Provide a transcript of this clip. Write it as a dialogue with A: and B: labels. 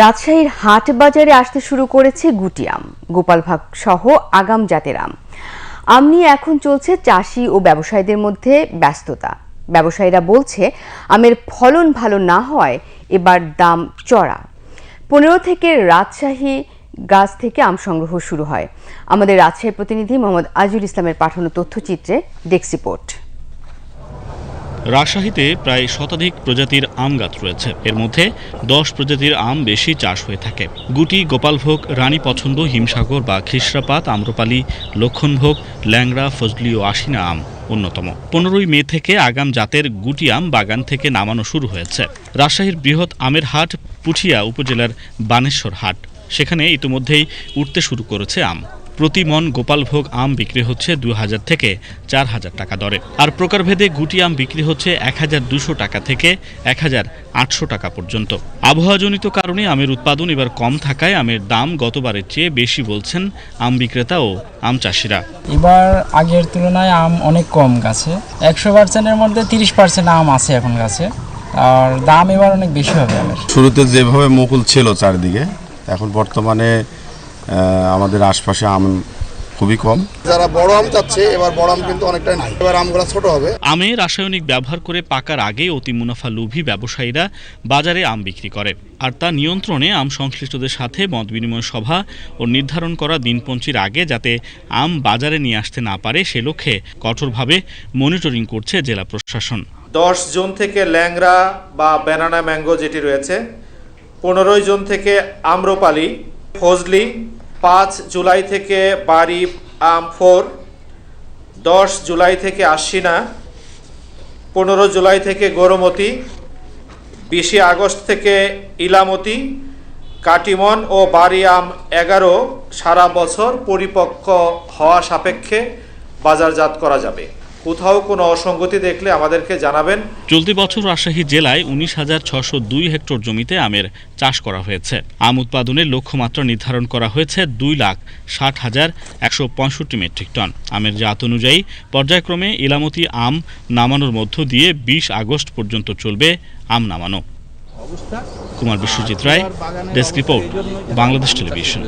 A: রাজশাহীর হাট বাজারে আসতে শুরু করেছে গুটি আম গোপালভাগ সহ আগাম জাতের আম। আম নিয়ে এখন চলছে চাষি ও ব্যবসায়ীদের মধ্যে ব্যস্ততা। ব্যবসায়ীরা বলছে, আমের ফলন ভালো না হয় এবার দাম চড়া। পনেরো থেকে রাজশাহী গাছ থেকে আম সংগ্রহ শুরু হয়। আমাদের রাজশাহী প্রতিনিধি মোহাম্মদ আজুল ইসলামের পাঠানো তথ্যচিত্রে ডেক্সিপোর্ট
B: রাজশাহীতে প্রায় শতাধিক প্রজাতির আম গাছ রয়েছে। এর মধ্যে দশ প্রজাতির আম বেশি চাষ হয়ে থাকে। গুটি, গোপালভোগ, রানী পছন্দ, হিমসাগর বা খিসরাপাত, আম্রপালি, লক্ষণভোগ, ল্যাংড়া, ফজলি ও আশিনা আম অন্যতম। পনেরোই মে থেকে আগাম জাতের গুটি আম বাগান থেকে নামানো শুরু হয়েছে। রাজশাহীর বৃহৎ আমের হাট পুঠিয়া উপজেলার বানেশ্বর হাট। সেখানে ইতিমধ্যেই উঠতে শুরু করেছে আম। প্রতি মন গোপালভোগ আম বিক্রি হচ্ছে দু হাজার থেকে চার হাজার টাকা দরে। আর প্রকারভেদে গুটি আম বিক্রি হচ্ছে এক হাজার দুশো টাকা থেকে এক হাজার আটশো টাকা পর্যন্ত। আবহাওয়াজনিত কারণে আমের উৎপাদন এবার কম থাকায় আমের দাম গতবারের চেয়ে বেশি বলছেন আম বিক্রেতা ও আম চাষিরা।
C: এবার আগের তুলনায় আম অনেক কম গাছে। একশো পার্সেন্টের মধ্যে তিরিশ পার্সেন্ট আম আছে এখন গাছে। আর দাম এবার অনেক বেশি হবে আমের।
D: শুরুতে যেভাবে মুকুল ছিল চারদিকে এখন বর্তমানে আমাদের আশপাশে আম খুবই কম।
E: যারা বড় আম চাচ্ছে এবার বড় আম কিন্তু অনেকটাই নাই। এবার আমগুলো ছোট হবে।
B: আমে রাসায়নিক ব্যবহার করে পাকার আগে অতি মুনাফা লোভী ব্যবসায়ীরা বাজারে আম বিক্রি করে। আর তা নিয়ন্ত্রণে আম সংশ্লিষ্টদের সাথে মত বিনিময় সভা ও নির্ধারণ করা দিনপঞ্চির আগে যাতে আম বাজারে নিয়ে আসতে না পারে সে লক্ষ্যে কঠোরভাবে মনিটরিং করছে জেলা প্রশাসন।
F: দশ জুন থেকে ল্যাংড়া বা ব্যানানা ম্যাঙ্গো যেটি রয়েছে পনেরোই জুন থেকে আম্রপালি ফজলি পাঁচ জুলাই থেকে বাড়ি আম ফোর, দশ জুলাই থেকে আশ্বিনা পনেরো জুলাই থেকে গরমতি, বিশে আগস্ট থেকে ইলামতি, কাটিমন ও বাড়ি আম এগারো সারা বছর পরিপক্ক হওয়া সাপেক্ষে বাজারজাত করা যাবে। কোথাও কোনো অসঙ্গতি দেখলে আমাদেরকে জানাবেন।
B: চলতি বছর রাজশাহী জেলায় উনিশ হাজার ছশো দুই হেক্টর জমিতে আমের চাষ করা হয়েছে। আম উৎপাদনের লক্ষ্যমাত্রা নির্ধারণ করা হয়েছে দুই লাখ ষাট হাজার একশো পঁয়ষট্টি মেট্রিক টন। আমের জাত অনুযায়ী, পর্যায়ক্রমে ইলামতি আম নামানোর মধ্য দিয়ে বিশ আগস্ট পর্যন্ত চলবে আম নামানো। Kumar Biswajit Roy, desk report, Bangladesh television.